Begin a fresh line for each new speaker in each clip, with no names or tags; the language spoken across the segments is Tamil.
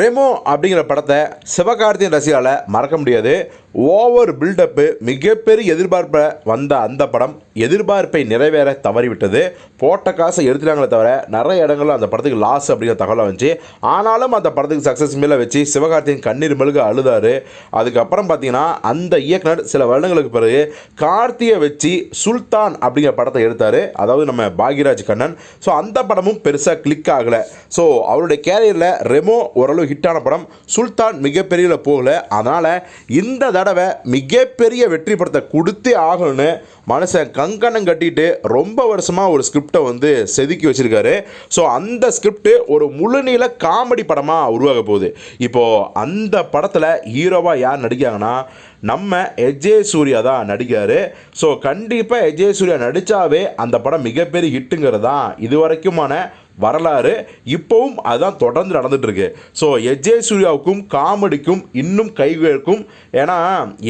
ரெமோ அப்படிங்கிற படத்தை சிவகார்த்தியின் ரசிகால மறக்க முடியாது. ஓவர் பில்டப்பு மிகப்பெரிய எதிர்பார்ப்பை வந்த அந்த படம் எதிர்பார்ப்பை நிறைவேற தவறிவிட்டது. போட்ட காசை எடுத்துட்டாங்களே தவிர நிறைய இடங்களில் அந்த படத்துக்கு லாஸ் அப்படிங்கிற தகவலை வந்துச்சு. ஆனாலும் அந்த படத்துக்கு சக்ஸஸ் மேலே வச்சு சிவகார்த்தியின் கண்ணீர் மெழுகு அழுதாரு. அதுக்கப்புறம் பார்த்தீங்கன்னா அந்த இயக்குனர் சில வருடங்களுக்கு பிறகு கார்த்தியை வச்சு சுல்தான் அப்படிங்கிற படத்தை எடுத்தார். அதாவது நம்ம பாக்யராஜ் கண்ணன். ஸோ அந்த படமும் பெருசாக கிளிக் ஆகலை. ஸோ அவருடைய கேரியரில் ரெமோ ஓரளவு ஹிட்டான படம். சுல்தான் மிகப்பெரிய போகல. அதனால் இந்த தடவை மிகப்பெரிய வெற்றி படத்தை கொடுத்தே ஆகணும்னு மனுஷன் கங்கணம் கட்டிட்டு ரொம்ப வருஷமாக ஒரு ஸ்கிரிப்டை வந்து செதுக்கி வச்சிருக்காரு. ஸோ அந்த ஸ்கிரிப்ட் ஒரு முழுநீள காமெடி படமாக உருவாக போகுது. இப்போது அந்த படத்தில் ஹீரோவாக யார் நடிக்காங்கன்னா நம்ம எஜே சூர்யா தான் நடிக்கார் ஸோ கண்டிப்பாக எஜே சூர்யா நடித்தாவே அந்த படம் மிகப்பெரிய ஹிட்டுங்கிறது தான் இது வரைக்குமான வரலாறு இப்போவும் அதுதான் தொடர்ந்து நடந்துகிட்ருக்கு ஸோ எஜே சூர்யாவுக்கும் காமெடிக்கும் இன்னும் கைகேற்கும். ஏன்னா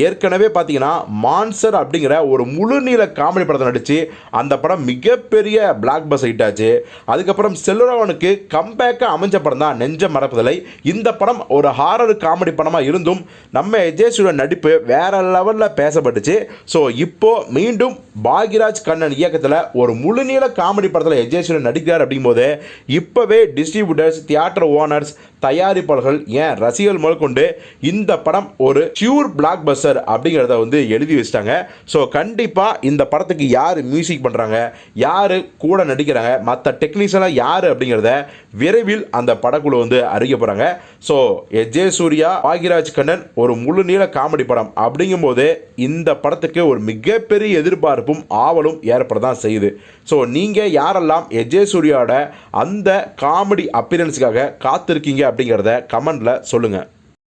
ஏற்கனவே பார்த்தீங்கன்னா மான்சர் அப்படிங்கிற ஒரு முழுநீள காமெடி படத்தை நடித்து அந்த படம் மிகப்பெரிய பிளாக் பஸ் ஹிட் ஆச்சு. அதுக்கப்புறம் செல்வராவனுக்கு கம்பேக்காக அமைஞ்ச படம் தான் நெஞ்ச மறப்பதில்லை இந்த படம் ஒரு ஹாரர் காமெடி படமாக இருந்தும் நம்ம எஜே சூர்யா நடிப்பு வேற லெவலில் பேசப்பட்டுச்சு. ஸோ இப்போது மீண்டும் பாக்யராஜ் கண்ணன் இயக்கத்தில் ஒரு முழுநீள காமெடி படத்தில் எஜே சூர்யா நடிக்கிறார் அப்படிங்கும்போது இப்போவே டிஸ்ட்ரிபியூட்டர்ஸ் தியேட்டர் ஓனர்ஸ் தயாரிப்பாளர்கள் ஏன் ரசிகர்கள் முதற்கொண்டு இந்த படம் ஒரு பியூர் பிளாக் பஸ்டர் அப்படிங்கிறத வந்து எழுதி வச்சிட்டாங்க. ஸோ கண்டிப்பாக இந்த படத்துக்கு யார் மியூசிக் பண்ணுறாங்க யார் கூட நடிக்கிறாங்க மற்ற டெக்னீஷியனாக யார் அப்படிங்கிறத விரைவில் அந்த படக்குழு வந்து அறிவிக்க போகிறாங்க ஸோ எஜே சூர்யா பாக்யராஜ் கண்ணன் ஒரு முழு நீள காமெடி படம். அப்படிங்கும்போது இந்த படத்துக்கு ஒரு மிகப்பெரிய எதிர்பார்ப்பும் ஆவலும் ஏற்பட தான் செய்யுது. ஸோ நீங்கள் யாரெல்லாம் எஜே சூர்யாவோட அந்த காமெடி அப்பியரன்ஸுக்காக காத்திருக்கீங்க அப்படிங்கிறத கமெண்டில் சொல்லுங்கள்